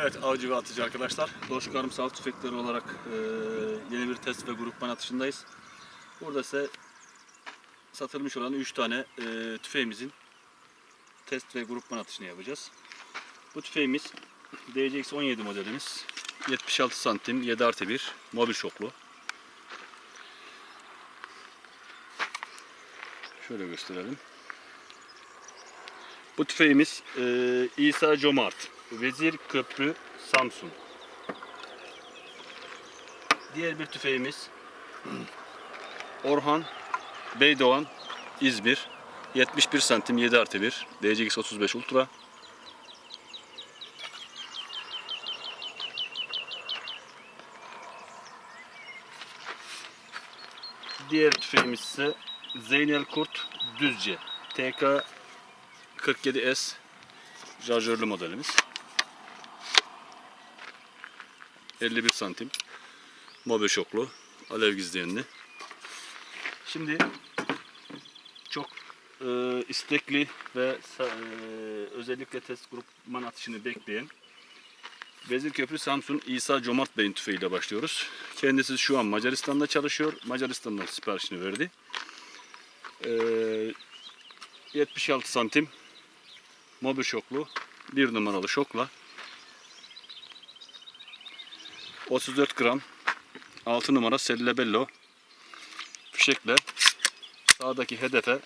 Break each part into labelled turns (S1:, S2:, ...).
S1: Evet avcı ve atıcı arkadaşlar. Doş sarı tüfekleri olarak e, yeni bir test ve grupman atışındayız. Burada ise satılmış olan 3 tane e, tüfeğimizin test ve grupman atışını yapacağız. Bu tüfeğimiz DCX-17 modelimiz. 76 santim 7 artı 1 mobil şoklu. Şöyle gösterelim. Bu tüfeğimiz e, İsa Comart Vezir Köprü Samsun. Diğer bir tüfeğimiz Orhan Beydoğan İzmir 71 santim 7 artı 1 DCX 35 Ultra Diğer tüfeğimiz ise Zeynel Kurt Düzce TK 47S şarjörlü modelimiz. 51 santim. Mobe şoklu. Alev gizleyenli. Şimdi çok e, istekli ve e, özellikle test grupman atışını bekleyen Vezir Köprü Samsun İsa Comart Bey'in tüfeğiyle başlıyoruz. Kendisi şu an Macaristan'da çalışıyor. Macaristan'dan siparişini verdi. Ee, 76 santim mobe şoklu bir numaralı şokla 34 gram 6 numara Sellebello fişekle sağdaki hedefe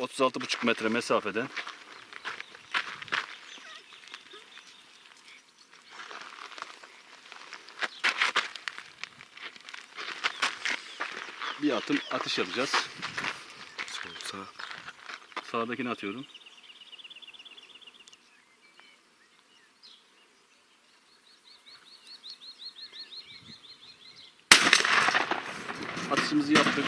S1: 36,5 metre mesafede bir atım atış yapacağız. Sol sağ. Sağdakini atıyorum. Atışımızı yaptık.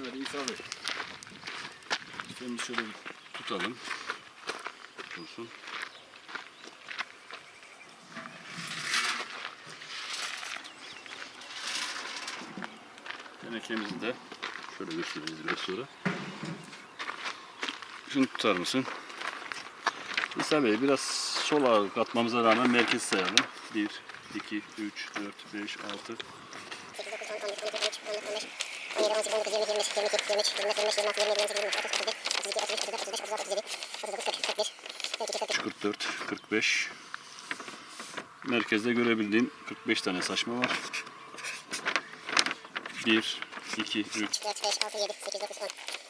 S1: Evet İsa Bey. Şimdi şöyle bir tutalım. Dursun. Tenekemizi de şöyle göstereceğiz biraz sonra. Şunu tutar mısın? İsa Bey biraz sola katmamıza rağmen merkez sayalım. 1, 2, 3, 4, 5, 6, 44, 45. Merkezde görebildiğin 45 tane saçma var. 1, 2, 3, 4,
S2: 5, 6, 7, 8, 9, 10.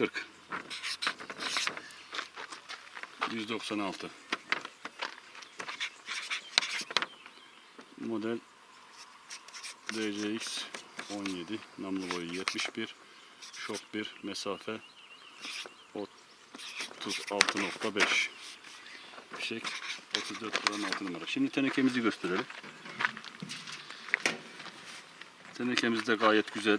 S1: 40 196 model DCX 17 namlu boyu 71 şok 1 mesafe 36.5 fişek 34.6 numara şimdi tenekemizi gösterelim tenekemiz de gayet güzel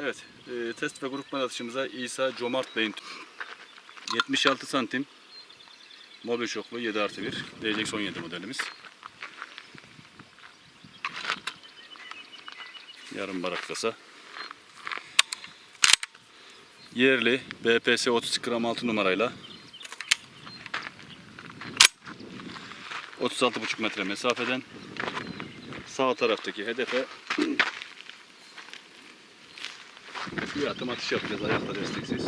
S1: Evet, e, test ve grupman atışımıza İsa Comart Bey'in 76 santim mobil şoklu 7 artı 1 DCX 17 modelimiz. Yarım barak kasa. Yerli BPS 30 gram 6 numarayla 36,5 metre mesafeden sağ taraftaki hedefe bir atım atış yapacağız
S2: ayakta desteksiz.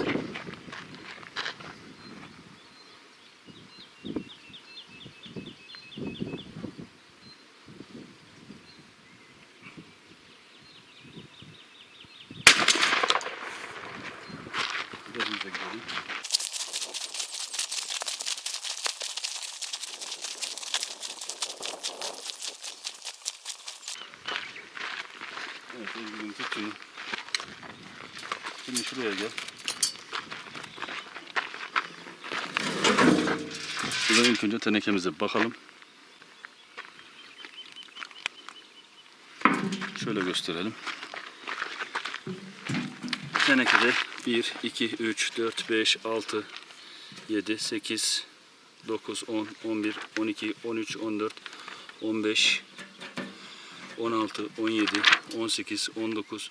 S1: Buraya gel. Şuradan ilk önce tenekemize bakalım. Şöyle gösterelim. Tenekede 1, 2, 3, 4, 5, 6, 7, 8, 9, 10, 11, 12, 13, 14, 15, 16, 17, 18, 19,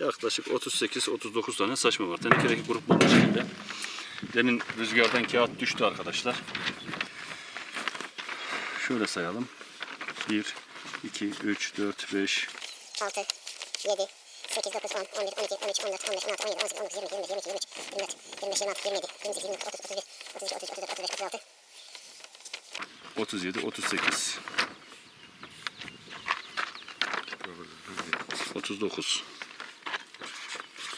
S1: yaklaşık 38-39 tane saçma var. Tenekedeki grup bulmuş şekilde. Demin rüzgardan kağıt düştü arkadaşlar. Şöyle sayalım. 1, 2, 3, 4, 5,
S2: 6, 7, 8, 9, 10, 11, 12, 13, 14, 15, 16, 17, 18, 19, 20, 21, 22, 23, 24, 25, 26, 27, 28, 29, 30, 31, 33, 33, 34, 35, 36,
S1: 37, 38, 39.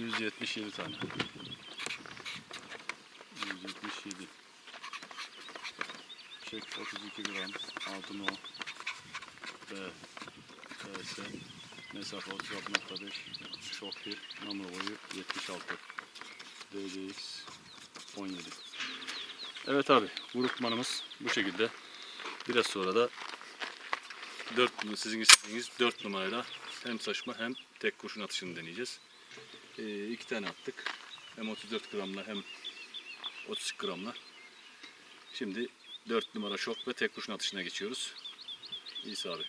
S1: 177 tane. 177. Çek 32 gram. Altın o. B. TS. Mesafe 36.5. Şok 1. Namlu boyu 76. DDX 17. Evet abi grupmanımız bu şekilde. Biraz sonra da 4 sizin istediğiniz 4 numarayla hem saçma hem tek kurşun atışını deneyeceğiz e, iki tane attık. Hem 34 gramla hem 32 gramla. Şimdi 4 numara şok ve tek kurşun atışına geçiyoruz. İsa abi.